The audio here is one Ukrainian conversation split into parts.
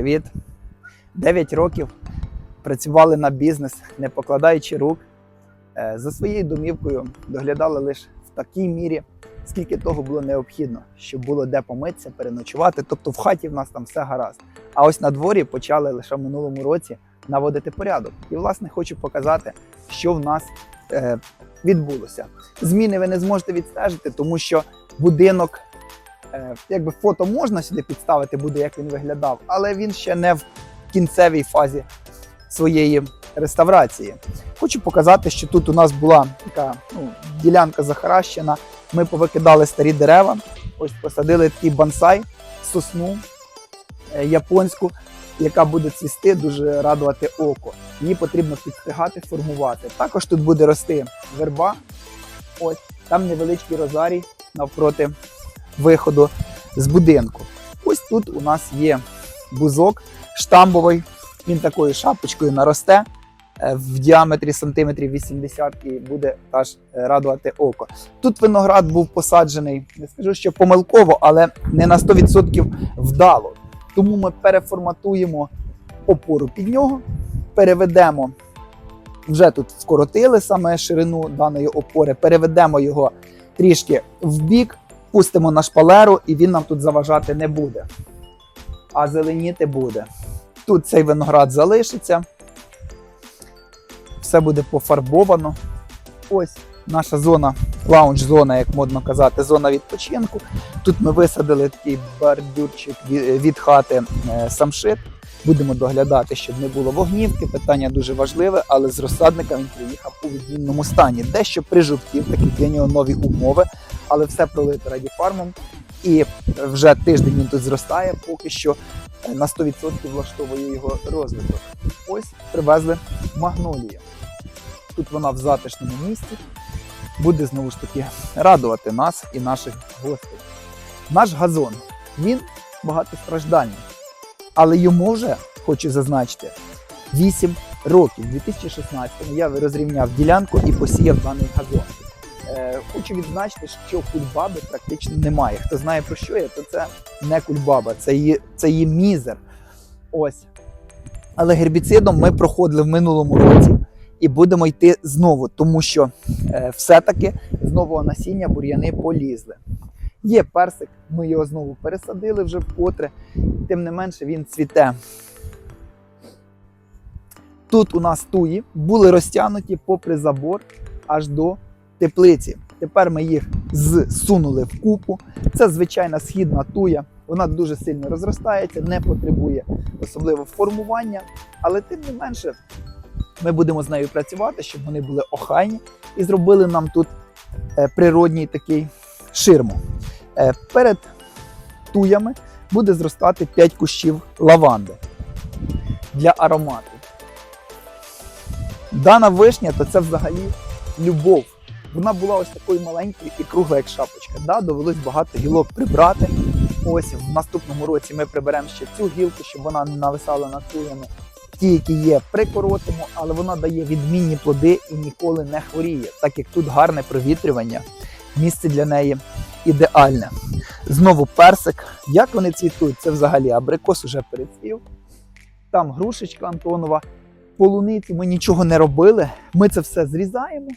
привіт! 9 років працювали на бізнес, не покладаючи рук. Е, За своєю домівкою доглядали лише в такій мірі, скільки того було необхідно, щоб було де помитися, переночувати. Тобто в хаті в нас там все гаразд. А ось на дворі почали лише в минулому році наводити порядок. І, власне, хочу показати, що в нас е, відбулося. Зміни ви не зможете відстежити, тому що будинок якби фото можна сюди підставити, буде як він виглядав, але він ще не в кінцевій фазі своєї реставрації. Хочу показати, що тут у нас була така ну, ділянка захаращена. Ми повикидали старі дерева, ось посадили такий бонсай, сосну е, японську, яка буде цвісти, дуже радувати око. Її потрібно підстригати, формувати. Також тут буде рости верба. Ось там невеличкий розарій навпроти виходу з будинку. Ось тут у нас є бузок штамбовий, він такою шапочкою наросте е, в діаметрі сантиметрів 80 і буде теж е, радувати око. Тут виноград був посаджений, не скажу, що помилково, але не на 100% вдало. Тому ми переформатуємо опору під нього, переведемо. Вже тут скоротили саме ширину даної опори, переведемо його трішки в бік, пустимо на шпалеру, і він нам тут заважати не буде. А зеленіти буде. Тут цей виноград залишиться. Все буде пофарбовано. Ось наша зона, лаунж-зона, як модно казати, зона відпочинку. Тут ми висадили такий бордюрчик від хати е, самшит. Будемо доглядати, щоб не було вогнівки. Питання дуже важливе, але з розсадника він приїхав у відмінному стані. Дещо прижовтів, такі для нього нові умови, але все пролито радіфармом. І вже тиждень він тут зростає, поки що е, на 100% влаштовує його розвиток. Ось привезли магнолію. Тут вона в затишному місці буде знову ж таки радувати нас і наших гостей. Наш газон він багатостраждальний, але йому вже хочу зазначити 8 років. У 2016-му я розрівняв ділянку і посіяв даний газон. Е, Хочу відзначити, що кульбаби практично немає. Хто знає про що я, то це не кульбаба, це її, це її мізер. Ось. Але гербіцидом ми проходили в минулому році і будемо йти знову, тому що е, все-таки з нового насіння бур'яни полізли. Є персик, ми його знову пересадили вже вкотре, тим не менше він цвіте. Тут у нас туї були розтягнуті попри забор аж до теплиці. Тепер ми їх зсунули в купу. Це звичайна східна туя. Вона дуже сильно розростається, не потребує особливо формування, але тим не менше ми будемо з нею працювати, щоб вони були охайні і зробили нам тут е, природній такий ширму. Е, Перед туями буде зростати 5 кущів лаванди для аромату. Дана вишня то це взагалі любов. Вона була ось такою маленькою і кругла, як шапочка. Да, довелось багато гілок прибрати. Ось в наступному році ми приберемо ще цю гілку, щоб вона не нависала над туями. Ті, які є, прикоротимо, але вона дає відмінні плоди і ніколи не хворіє, так як тут гарне провітрювання, місце для неї ідеальне. Знову персик. Як вони цвітуть? Це взагалі абрикос уже перецвів. Там грушечка Антонова. Полуниці ми нічого не робили. Ми це все зрізаємо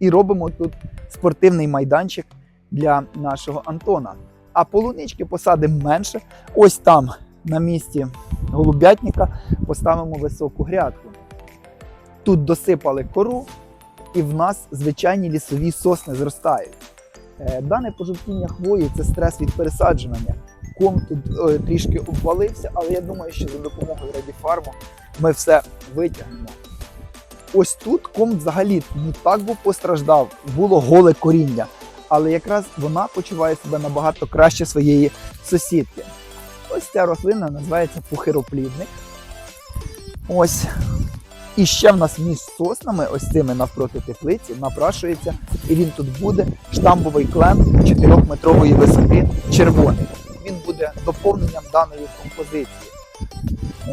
і робимо тут спортивний майданчик для нашого Антона. А полунички посадимо менше. Ось там на місці голубятника поставимо високу грядку. Тут досипали кору, і в нас звичайні лісові сосни зростають. Е, Дане пожовтіння хвої це стрес від пересаджування. Ком тут е, трішки обвалився, але я думаю, що за допомогою радіфарму ми все витягнемо. Ось тут ком взагалі не так був постраждав, було голе коріння. Але якраз вона почуває себе набагато краще своєї сусідки. Ось ця рослина називається пухироплідник. Ось. І ще в нас між соснами, ось цими навпроти теплиці, напрашується, і він тут буде штамбовий клен 4-метрової висоти червоний. Він буде доповненням даної композиції.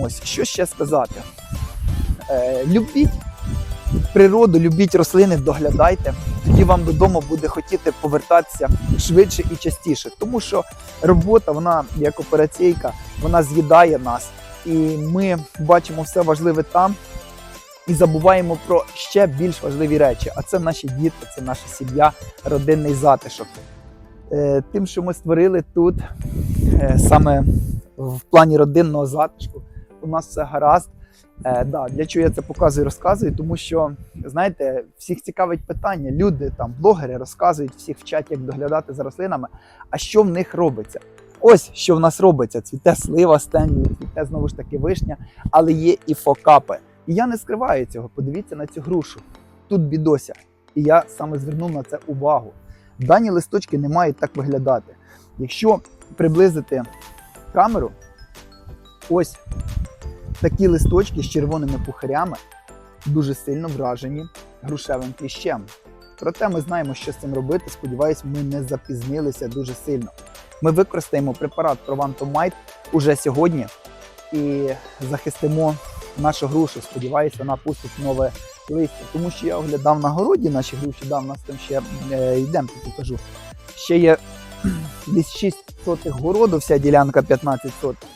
Ось, що ще сказати. Е, любіть природу, любіть рослини, доглядайте. Тоді вам додому буде хотіти повертатися швидше і частіше. Тому що робота, вона як операційка, вона з'їдає нас. і ми бачимо все важливе там і забуваємо про ще більш важливі речі. А це наші діти, це наша сім'я, родинний затишок. Е, Тим, що ми створили тут, е, саме в плані родинного затишку, у нас все гаразд. Е, да, для чого я це показую, розказую? Тому що знаєте, всіх цікавить питання. Люди там, блогери розказують, всіх вчать, як доглядати за рослинами. А що в них робиться? Ось що в нас робиться: цвіте слива, стенлі, цвіте знову ж таки вишня, але є і фокапи. І я не скриваю цього. Подивіться на цю грушу. Тут бідося. І я саме звернув на це увагу. Дані листочки не мають так виглядати. Якщо приблизити камеру, ось такі листочки з червоними пухарями дуже сильно вражені грушевим кліщем. Проте ми знаємо, що з цим робити. Сподіваюсь, ми не запізнилися дуже сильно. Ми використаємо препарат Provantomite уже сьогодні і захистимо нашу грушу. Сподіваюсь, вона пустить нове листя. Тому що я оглядав на городі наші груші, да, в нас там ще е, йдемо, покажу. Ще є десь 6 сотих городу, вся ділянка 15 сотих.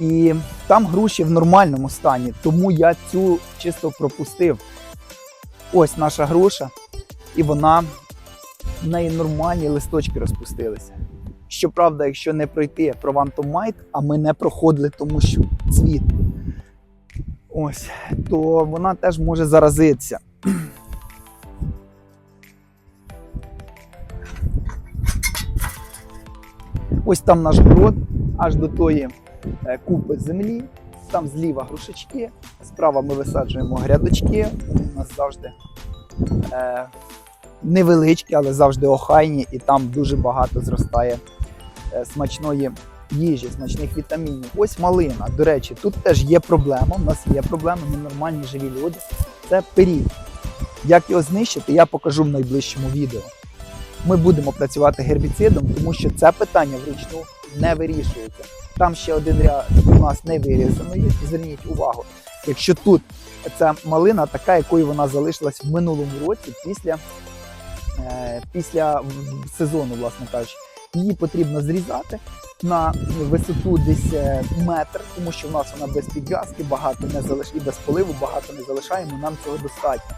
І там груші в нормальному стані, тому я цю чисто пропустив. Ось наша груша, і вона в неї нормальні листочки розпустилися. Щоправда, якщо не пройти Provantomite, а ми не проходили, тому що цвіт, ось, то вона теж може заразитися. Ось там наш город, аж до тої купи землі. Там зліва грушечки, справа ми висаджуємо грядочки. Вони у нас завжди е, невеличкі, але завжди охайні, і там дуже багато зростає е, смачної їжі, смачних вітамінів. Ось малина. До речі, тут теж є проблема. У нас є проблема, ми нормальні живі люди. Це пиріг. Як його знищити, я покажу в найближчому відео. Ми будемо працювати гербіцидом, тому що це питання вручну не вирішується. Там ще один ряд у нас не вирізаної. Зверніть увагу, якщо тут ця малина така, якою вона залишилась в минулому році після, е, після сезону, власне кажучи, її потрібно зрізати на висоту десь е, метр, тому що в нас вона без підв'язки, багато не залиш... і без поливу, багато не залишаємо, нам цього достатньо.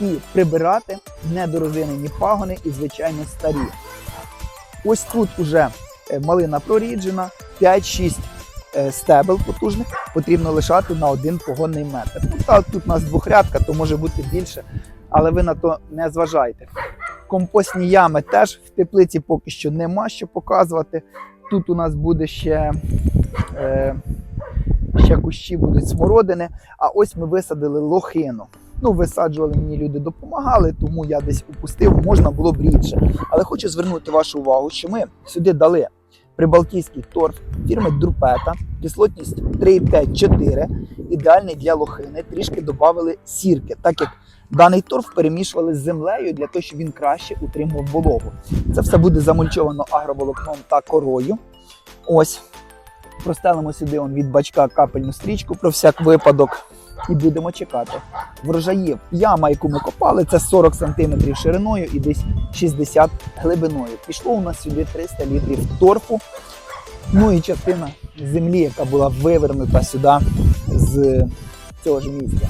І прибирати недорозвинені пагони і, звичайно, старі. Ось тут уже е, малина проріджена, 5-6 е, стебел потужних потрібно лишати на один погонний метр. Ну, та, тут у нас двохрядка, то може бути більше, але ви на то не зважайте. Компостні ями теж в теплиці поки що нема що показувати. Тут у нас буде ще, е, ще кущі будуть смородини. А ось ми висадили лохину. Ну, висаджували мені люди, допомагали, тому я десь упустив, можна було б рідше. Але хочу звернути вашу увагу, що ми сюди дали прибалтійський торф фірми Друпета, кислотність 3,5-4, ідеальний для лохини. Трішки додали сірки, так як даний торф перемішували з землею для того, щоб він краще утримував вологу. Це все буде замульчовано агроволокном та корою. Ось. Простелимо сюди он від бачка капельну стрічку про всяк випадок. І будемо чекати. Врожаїв. Яма, яку ми копали, це 40 см шириною і десь 60 глибиною. Пішло у нас сюди 300 літрів торфу. Ну і частина землі, яка була вивернута сюди з цього ж місця.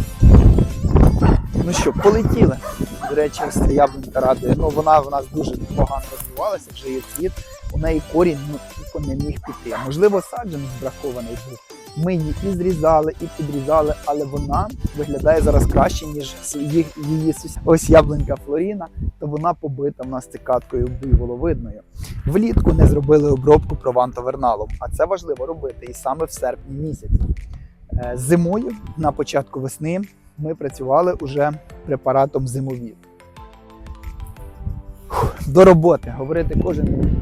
Ну що, полетіли. До речі, ось яблунька радує. Ну вона в нас дуже погано розвивалася, вже є цвіт. У неї корінь ну, тупо не міг піти. Можливо, саджанець бракований був. Ми її і зрізали, і підрізали, але вона виглядає зараз краще, ніж її, її сус- ось яблунька Флоріна, то вона побита в нас цикаткою буйволовидною. Влітку не зробили обробку провантоверналом, а це важливо робити і саме в серпні місяці. Е, Зимою, на початку весни, ми працювали уже препаратом зимові. До роботи говорити кожен